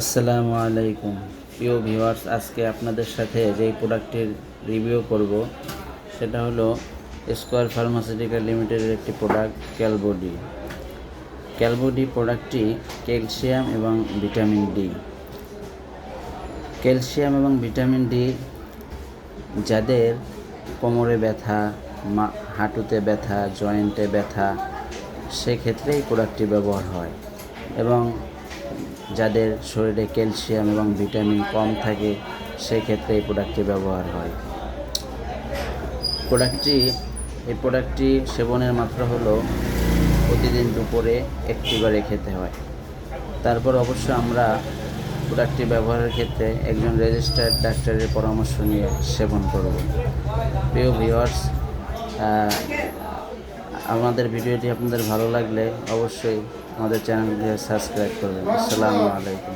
আসসালামু আলাইকুম। প্রিয় ভিউয়ার্স, আজকে আপনাদের সাথে যেই প্রোডাক্টের রিভিউ করব, সেটা হলো স্কোয়ার ফার্মাসিউটিক্যাল লিমিটেডের একটি প্রোডাক্ট ক্যালবডি ক্যালবডি প্রোডাক্টটি ক্যালসিয়াম এবং ভিটামিন ডি। ক্যালসিয়াম এবং ভিটামিন ডি যাদের কোমরে ব্যথা হাঁটুতে ব্যথা, জয়েন্টে ব্যথা সেক্ষেত্রে এই প্রোডাক্টটি ব্যবহার হয়। এবং যাদের শরীরে ক্যালসিয়াম এবং ভিটামিন কম থাকে, সেক্ষেত্রে এই প্রোডাক্টটি ব্যবহার হয়। প্রোডাক্টটি এই প্রোডাক্টটি সেবনের মাত্রা হলো প্রতিদিন দুপুরে একটি করে খেতে হয়। তারপর অবশ্য আমরা প্রোডাক্টটি ব্যবহারের ক্ষেত্রে একজন রেজিস্টার্ড ডাক্তারের পরামর্শ নিয়ে সেবন করব। প্রিয় ভিউয়ার্স আমাদের ভিডিওটি আপনাদের ভালো লাগলে অবশ্যই আমাদের চ্যানেলকে সাবস্ক্রাইব করবেন। আসসালামু আলাইকুম।